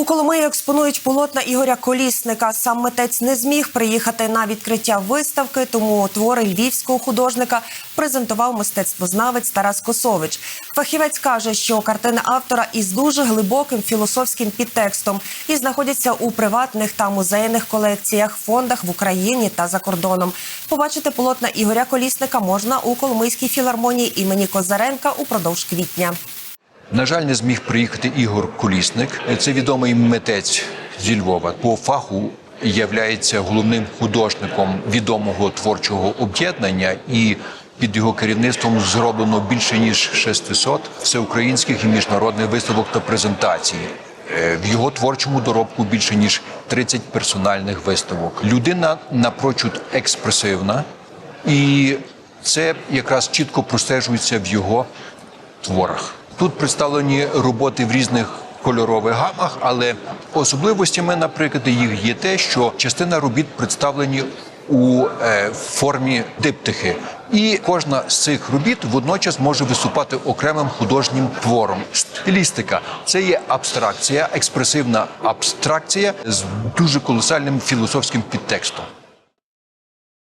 У Коломиї експонують полотна Ігоря Колісника. Сам митець не зміг приїхати на відкриття виставки, тому твори львівського художника презентував мистецтвознавець Тарас Косович. Фахівець каже, що картини автора із дуже глибоким філософським підтекстом і знаходяться у приватних та музейних колекціях, фондах в Україні та за кордоном. Побачити полотна Ігоря Колісника можна у Коломийській філармонії імені Козаренка упродовж квітня. На жаль, не зміг приїхати Ігор Колісник. Це відомий митець зі Львова. По фаху являється головним художником відомого творчого об'єднання і. Під його керівництвом зроблено більше ніж 600 всеукраїнських і міжнародних виставок та презентацій. Е, В його творчому доробку більше ніж 30 персональних виставок. Людина напрочуд експресивна, і це якраз чітко простежується в його творах. Тут представлені роботи в різних кольорових гамах, але особливостями, наприклад, їх є те, що частина робіт представлені у е, формі диптихи. І кожна з цих робіт водночас може виступати окремим художнім твором. Стилістика це є абстракція, експресивна абстракція з дуже колосальним філософським підтекстом.